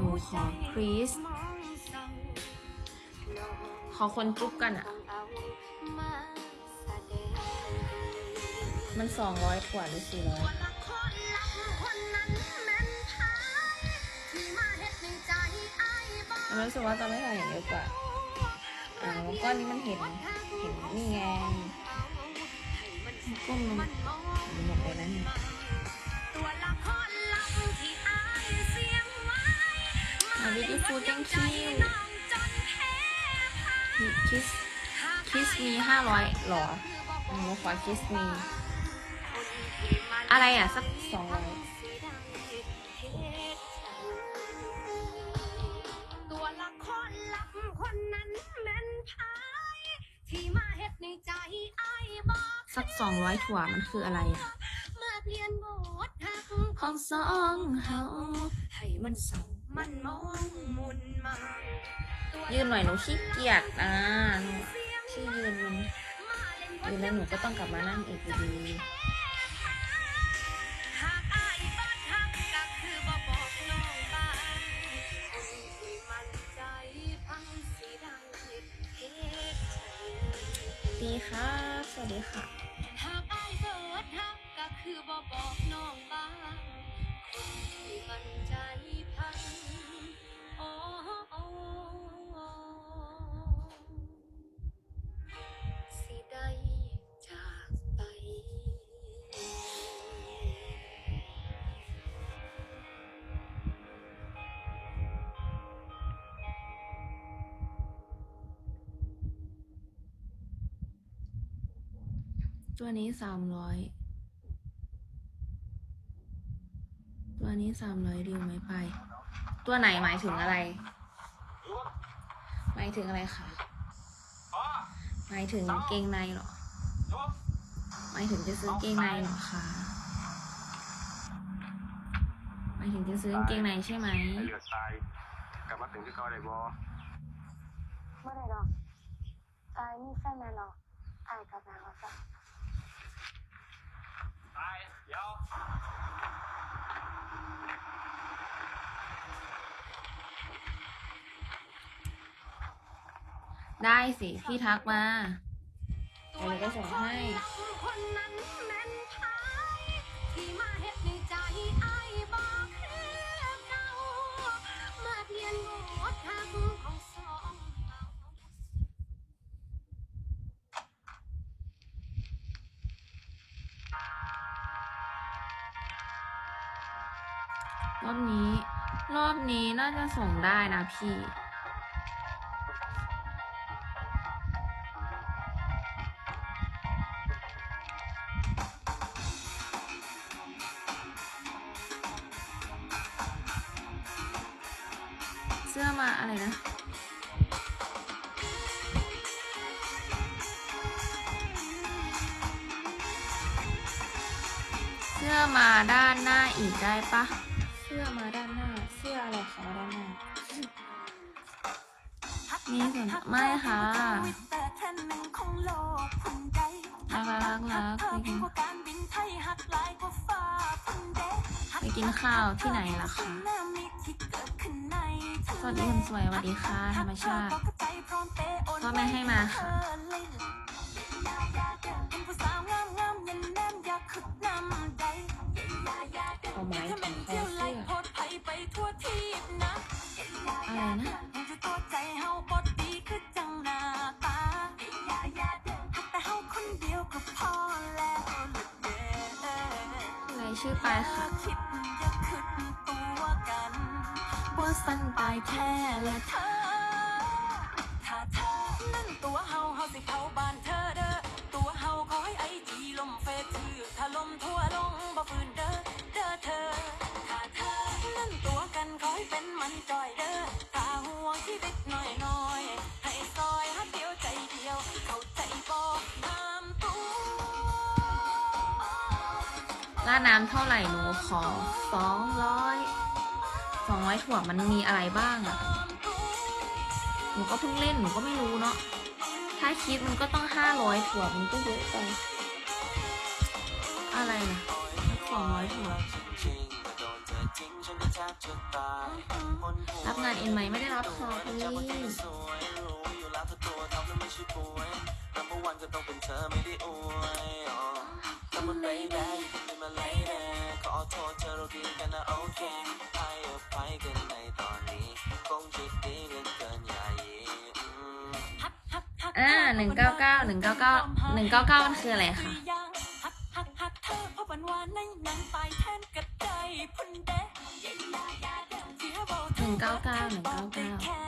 หนูขอคริสขอคนจุ๊บกันอะมันสองร้อยกว่าหรือสี่ร้อยมันรู้สึกว่าจะไม่ใส่อย่างเยอะกว่าอ่าแล้วก็อันนี้มันเห็น เห็นนี่ไงก้มลงหมดเลยนะเนี่ ยอะ beautiful thank you kiss kiss me ห้าร้อยหรอ หนูขอ kiss me อะไรอะ สักสองร้อยตัวละครลับคนนั้นแม่นพายที่มาเฮ็ดในใจอ้ายบอกสักสองร้อยถั่วมันคืออะไรอะเมื่อเปลี่ยนบทหักของสองเฮาให้มันเศร้า มันมองมุนมายืนหน่อยหนูขี้เกียจนะหนูชื่อยืนมันมาเล่นบยืทนแล้วหนูก็ต้องกลับมานั่งอีกอยู่ดีหากอ้ายบ่ทักก็คือบ่บอกน้องบ้างคนที่มันใจพังสิได้เฮ็ดใจดีครับสวัสดีค่ะหากอ้ายเบิดฮักก็คือบ่บอกน้องบ้างคนที่มันใจ ตัวนี้สามร้อยตัวนี้สามร้อยดีลไหมไป ตัวไหนหมายถึงอะไร หมายถึงอะไรคะหมายถึงเกงในเหรอ หมายถึงจะซื้อเกงในเหรอคะหมายถึงจะซื้อกางเกงในใช่ไหมไอ้เหลือดตายกลับมาถึงที่เก่าได้บ่เมื่อไหรหรอกอายมีแฟนแล้วหรออายกับนางแล้วจ้ะ ตายเดี๋ยวได้สิ พี่ทักมาเดี๋ยวหนูก็ส่งให้ คนนั้นแม่นพายที่มาเฮ็ด รอบนี้ รอบนี้น่าจะส่งได้นะพี่ เสื้อมาอะไรนะเสื้อมาด้านหน้าอีกได้ปะ สื้อมาด้านหน้า เสื้ออะไรคะมาด้านหน้ามีส่วนไม่ค่ะรักรักรักไปกินไปกินข้าวที่ไหนล่ะคะสวัสดีคุณสวยสวัสดีค่ะธรรมชาติพ่อแม่ให้มาค่ะเอาไม้ ชื่อปลายค่ะคิดย่าขึ้นตัวกันว่าสั้นตายแท้และเธอถ้าเธอนั่นตัวเฮาเฮาสิเผาบ้านเธอ ร้าน้ำเท่าไหร่หนูขอสองร้อยสองร้อยถั่วมันมีอะไรบ้างอะหนูก็เพิ่งเล่นหนูก็ไม่รู้เนาะถ้าคิดมันก็ต้องห้าร้อยถั่วมันก็เยอะไปอะไรนะสองร้อยถั่วรับงานเอ็นไหมไม่ได้รับค่ะพี่จะมาที่สวยรู้อยู่แล้วถ้าตัวท็อปแล้วไม่ใช่ป่วย number one ก็ต้องเป็นเธอไม่ได้อวย อ๋อ Come on baby be my lady ขอโทษเธอเราดีกันนะโอเคให้อภัยกันในตอนนี้คงจะดีเหลือเกินอย่ายีอ่าหนึ่งเก้าเก้าหนึ่งเก้าเก้าหนึ่งเก้าเก้ามันคืออะไรคะหนึ่งเก้าเก้าหนึ่งเก้าเก้า